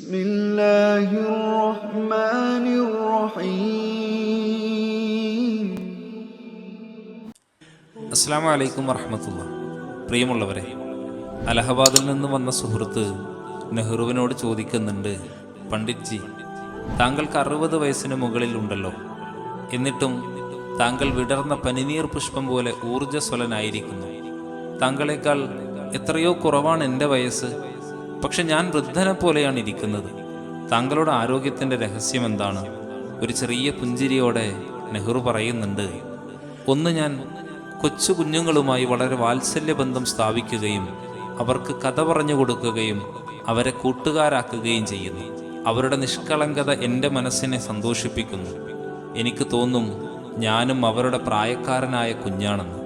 بسم الله الرحمن الرحيم അസ്സാം വലൈക്കും വറഹമത്തുള്ള പ്രിയമുള്ളവരെ അലഹബാദിൽ നിന്ന് വന്ന സുഹൃത്ത് നെഹ്റുവിനോട് ചോദിക്കുന്നുണ്ട് പണ്ഡിറ്റ് ജി താങ്കൾക്ക് അറുപത് വയസ്സിന് മുകളിൽ ഉണ്ടല്ലോ എന്നിട്ടും താങ്കൾ വിടർന്ന പനിനീർ പുഷ്പം പോലെ ഊർജ്ജസ്വലനായിരിക്കുന്നു താങ്കളെക്കാൾ എത്രയോ കുറവാണ് എൻ്റെ വയസ്സ് പക്ഷെ ഞാൻ വൃദ്ധനെ പോലെയാണ് ഇരിക്കുന്നത്. താങ്കളുടെ ആരോഗ്യത്തിന്റെ രഹസ്യം എന്താണ്? ഒരു ചെറിയ പുഞ്ചിരിയോടെ നെഹ്റു പറയുന്നുണ്ട് ഒന്ന് ഞാൻ കൊച്ചു കുഞ്ഞുങ്ങളുമായി വളരെ വാത്സല്യ ബന്ധം സ്ഥാപിക്കുകയും അവർക്ക് കഥ പറഞ്ഞു കൊടുക്കുകയും അവരെ കൂട്ടുകാരാക്കുകയും ചെയ്യുന്നു. അവരുടെ നിഷ്കളങ്കത എന്റെ മനസ്സിനെ സന്തോഷിപ്പിക്കുന്നു. എനിക്ക് തോന്നും ഞാനും അവരുടെ പ്രായക്കാരനായ കുഞ്ഞാണെന്ന്.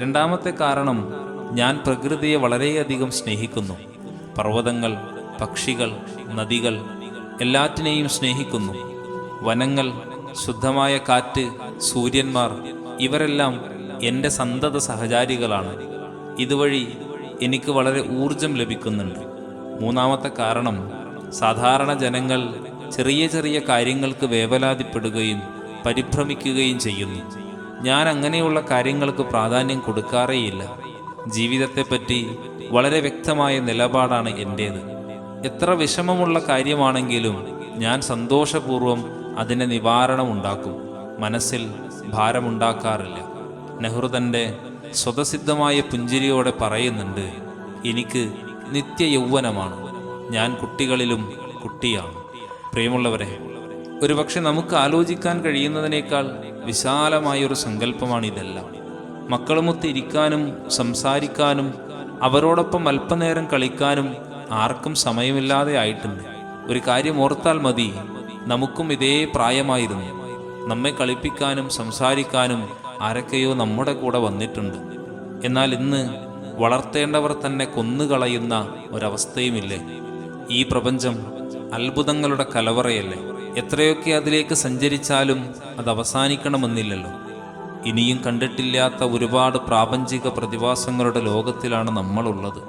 രണ്ടാമത്തെ കാരണം ഞാൻ പ്രകൃതിയെ വളരെയധികം സ്നേഹിക്കുന്നു. പർവതങ്ങൾ പക്ഷികൾ നദികൾ എല്ലാറ്റിനെയും സ്നേഹിക്കുന്നു. വനങ്ങൾ ശുദ്ധമായ കാറ്റ് സൂര്യന്മാർ ഇവരെല്ലാം എന്റെ സന്തത സഹചാരികളാണ്. ഇതുവഴി എനിക്ക് വളരെ ഊർജം ലഭിക്കുന്നുണ്ട്. മൂന്നാമത്തെ കാരണം സാധാരണ ജനങ്ങൾ ചെറിയ ചെറിയ കാര്യങ്ങൾക്ക് വേവലാതിപ്പെടുകയും പരിഭ്രമിക്കുകയും ചെയ്യുന്നു. ഞാൻ അങ്ങനെയുള്ള കാര്യങ്ങൾക്ക് പ്രാധാന്യം കൊടുക്കാറേയില്ല. ജീവിതത്തെപ്പറ്റി വളരെ വ്യക്തമായ നിലപാടാണ് എന്റേത് എത്ര വിഷമമുള്ള കാര്യമാണെങ്കിലും ഞാൻ സന്തോഷപൂർവം അതിന് നിവാരണമുണ്ടാക്കും. മനസ്സിൽ ഭാരമുണ്ടാക്കാറില്ല. നെഹ്റു തന്റെ സ്വതസിദ്ധമായ പുഞ്ചിരിയോടെ പറയുന്നുണ്ട് എനിക്ക് നിത്യ യൗവനമാണ് ഞാൻ കുട്ടികളിലും കുട്ടിയാണ്. പ്രിയമുള്ളവരെ ഒരുപക്ഷെ നമുക്ക് ആലോചിക്കാൻ കഴിയുന്നതിനേക്കാൾ വിശാലമായൊരു സങ്കല്പമാണ് ഇതെല്ലാം മക്കളുമൊത്ത് ഇരിക്കാനും സംസാരിക്കാനും അവരോടൊപ്പം അല്പനേരം കളിക്കാനും ആർക്കും സമയമില്ലാതെ ആയിട്ടുണ്ട്. ഒരു കാര്യം ഓർത്താൽ മതി നമുക്കും ഇതേ പ്രായമായിരുന്നു. നമ്മെ കളിപ്പിക്കാനും സംസാരിക്കാനും ആരൊക്കെയോ നമ്മുടെ കൂടെ വന്നിട്ടുണ്ട്. എന്നാൽ ഇന്ന് വളർത്തേണ്ടവർ തന്നെ കൊന്നുകളയുന്ന ഒരവസ്ഥയുമില്ലേ? ഈ പ്രപഞ്ചം അത്ഭുതങ്ങളുടെ കലവറയല്ലേ? എത്രയൊക്കെ അതിലേക്ക് സഞ്ചരിച്ചാലും അത് അവസാനിക്കണമെന്നില്ലല്ലോ. ഇനിയും കണ്ടിട്ടില്ലാത്ത ഒരുപാട് പ്രാപഞ്ചിക പ്രതിഭാസങ്ങളുടെ ലോകത്തിലാണ് നമ്മളുള്ളത്.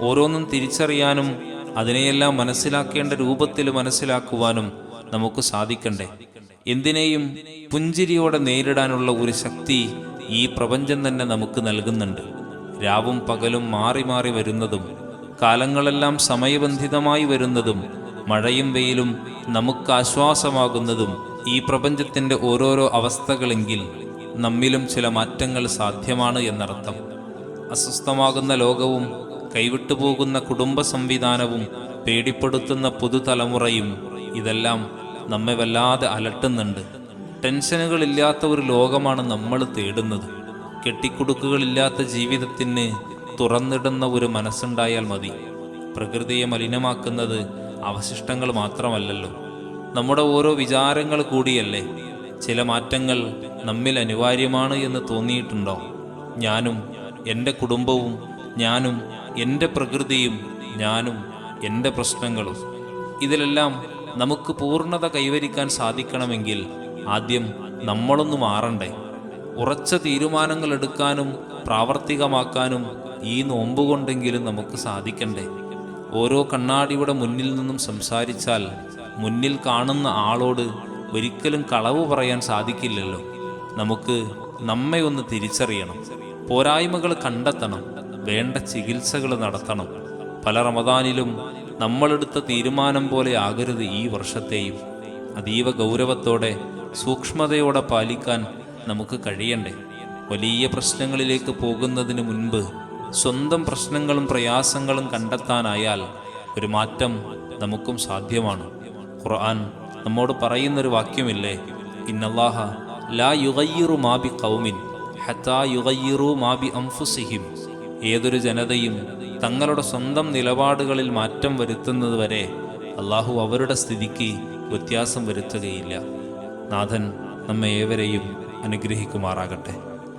ഓരോന്നും തിരിച്ചറിയാനും അതിനെയെല്ലാം മനസ്സിലാക്കേണ്ട രൂപത്തിൽ മനസ്സിലാക്കുവാനും നമുക്ക് സാധിക്കണ്ടേ? എന്തിനേയും പുഞ്ചിരിയോടെ നേരിടാനുള്ള ഒരു ശക്തി ഈ പ്രപഞ്ചം തന്നെ നമുക്ക് നൽകുന്നുണ്ട്. രാവും പകലും മാറി മാറി വരുന്നതും കാലങ്ങളെല്ലാം സമയബന്ധിതമായി വരുന്നതും മഴയും വെയിലും നമുക്ക് ആശ്വാസമാകുന്നതും ഈ പ്രപഞ്ചത്തിന്റെ ഓരോരോ അവസ്ഥകളെങ്കിൽ നമ്മിലും ചില മാറ്റങ്ങൾ സാധ്യമാണ് എന്നർത്ഥം. അസ്വസ്ഥമാകുന്ന ലോകവും കൈവിട്ടുപോകുന്ന കുടുംബ സംവിധാനവും പേടിപ്പെടുത്തുന്ന പുതുതലമുറയും ഇതെല്ലാം നമ്മെ വല്ലാതെ അലട്ടുന്നുണ്ട്. ടെൻഷനുകളില്ലാത്ത ഒരു ലോകമാണ് നമ്മൾ തേടുന്നത്. കെട്ടിക്കുടുക്കുകളില്ലാത്ത ജീവിതത്തിന് തുറന്നിടുന്ന ഒരു മനസ്സുണ്ടായാൽ മതി. പ്രകൃതിയെ മലിനമാക്കുന്നത് അവശിഷ്ടങ്ങൾ മാത്രമല്ലല്ലോ. നമ്മുടെ ഓരോ വിചാരങ്ങൾ കൂടിയല്ലേ? ചില മാറ്റങ്ങൾ നമ്മിൽ അനിവാര്യമാണ് എന്ന് തോന്നിയിട്ടുണ്ടോ? ഞാനും എന്റെ കുടുംബവും ഞാനും എന്റെ പ്രകൃതിയും ഞാനും എന്റെ പ്രശ്നങ്ങളും. ഇതിലെല്ലാം നമുക്ക് പൂർണത കൈവരിക്കാൻ സാധിക്കണമെങ്കിൽ ആദ്യം നമ്മളൊന്ന് മാറണ്ടേ. ഉറച്ച തീരുമാനങ്ങൾ എടുക്കാനും പ്രാവർത്തികമാക്കാനും ഈ നോമ്പുകൊണ്ടെങ്കിലും നമുക്ക് സാധിക്കണ്ടേ. ഓരോ കണ്ണാടിയുടെ മുന്നിൽ നിന്നും സംസാരിച്ചാൽ മുന്നിൽ കാണുന്ന ആളോട് ഒരിക്കലും കളവ് പറയാൻ സാധിക്കില്ലല്ലോ. നമുക്ക് നമ്മെ ഒന്ന് തിരിച്ചറിയണം. പോരായ്മകൾ കണ്ടെത്തണം. വേണ്ട ചികിത്സകൾ നടത്തണം. പല റമദാനിലും നമ്മളെടുത്ത തീരുമാനം പോലെ ആകരുത് ഈ വർഷത്തെയും. അതീവ ഗൗരവത്തോടെ സൂക്ഷ്മതയോടെ പാലിക്കാൻ നമുക്ക് കഴിയണ്ടേ. വലിയ പ്രശ്നങ്ങളിലേക്ക് പോകുന്നതിന് മുൻപ് സ്വന്തം പ്രശ്നങ്ങളും പ്രയാസങ്ങളും കണ്ടെത്താനായാൽ ഒരു മാറ്റം നമുക്കും സാധ്യമാണ്. ഖുർആൻ നമ്മോട് പറയുന്നൊരു വാക്യമില്ലേ? ഇന്നല്ലാഹ ലാ യുഗയ്യറു മാബി കൗമിൻ ഹത്താ യുഗയ്യറു മാബി അംഫുസിഹിം. ഏതൊരു ജനതയും തങ്ങളുടെ സ്വന്തം നിലപാടുകളിൽ മാറ്റം വരുത്തുന്നതുവരെ അള്ളാഹു അവരുടെ സ്ഥിതിക്ക് വ്യത്യാസം വരുത്തുകയില്ല. നാഥൻ നമ്മെ ഏവരെയും അനുഗ്രഹിക്കുമാറാകട്ടെ.